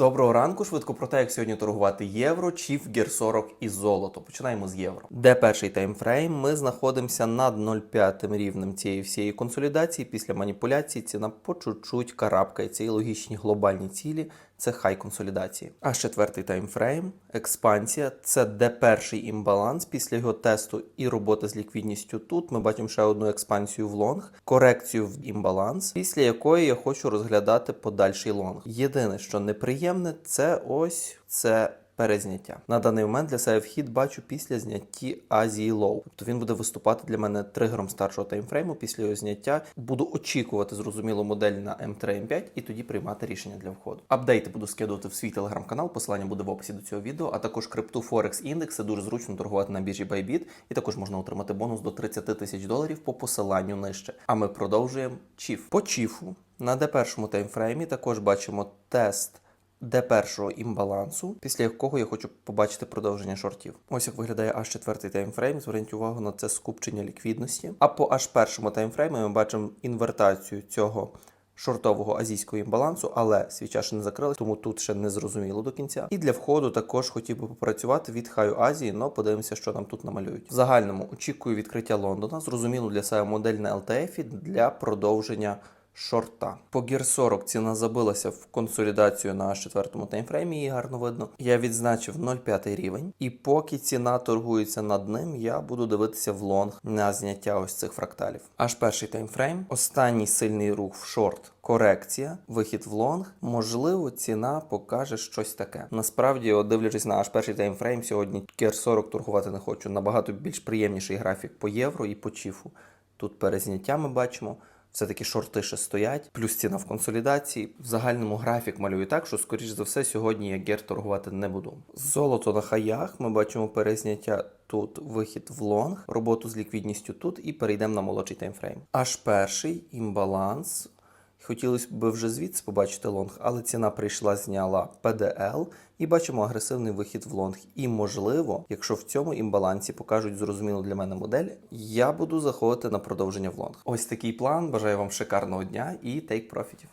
Доброго ранку, швидко про те, як сьогодні торгувати євро, чіф, гір 40 і золото. Починаємо з євро. Де перший таймфрейм? Ми знаходимося над 0,5 рівнем цієї всієї консолідації. Після маніпуляції ціна по чуть-чуть карабкається і логічні глобальні цілі. Це хай консолідації. А четвертий таймфрейм експансія. Це де перший імбаланс після його тесту і роботи з ліквідністю. Тут ми бачимо ще одну експансію в лонг, корекцію в імбаланс, після якої я хочу розглядати подальший лонг. Єдине, що неприємне, це ось це. Перезняття на даний момент для себе вхід бачу після знятті Азії Лоу. Тобто він буде виступати для мене тригером старшого таймфрейму. Після його зняття буду очікувати зрозуміло модель на М3 М5 і тоді приймати рішення для входу. Апдейти буду скидувати в свій телеграм-канал. Посилання буде в описі до цього відео. А також крипту Форекс індекси дуже зручно торгувати на біржі Bybit. І також можна отримати бонус до 30 тисяч доларів по посиланню нижче. А ми продовжуємо чіф. По чіфу на Д1 таймфреймі також бачимо тест де першого імбалансу, після якого я хочу побачити продовження шортів. Ось як виглядає аж четвертий таймфрейм. Зверніть увагу на це скупчення ліквідності. А по аж першому таймфреймі ми бачимо інвертацію цього. Шортового азійського імбалансу, але свіча ще не закрили, тому тут ще не зрозуміло до кінця. І для входу також хотів би попрацювати від хаю Азії, але подивимося, що нам тут намалюють. В загальному очікую відкриття Лондона. Зрозуміло для себе модель на LTF для продовження шорта. По Gear 40 ціна забилася в консолідацію на четвертому таймфреймі, її гарно видно. Я відзначив 0,5 рівень, і поки ціна торгується над ним, я буду дивитися в лонг на зняття ось цих фракталів. Аж перший таймфрейм, останній сильний рух в шорт. Корекція, вихід в лонг, можливо, ціна покаже щось таке. Насправді, от дивлячись на аж перший таймфрейм, сьогодні Gear 40 торгувати не хочу. Набагато більш приємніший графік по євро і по чіфу. Тут перезняття ми бачимо. Все-таки шорти ще стоять, плюс ціна в консолідації. В загальному графік малюю так, що, скоріш за все, сьогодні я гер торгувати не буду. Золото на хаях ми бачимо перезняття тут, вихід в лонг, роботу з ліквідністю тут і перейдемо на молодший таймфрейм. Аж перший імбаланс. Хотілося б вже звідси побачити лонг, але ціна прийшла, зняла ПДЛ і бачимо агресивний вихід в лонг. І можливо, якщо в цьому імбалансі покажуть зрозумілу для мене модель, я буду заходити на продовження в лонг. Ось такий план. Бажаю вам шикарного дня і тейк профітів.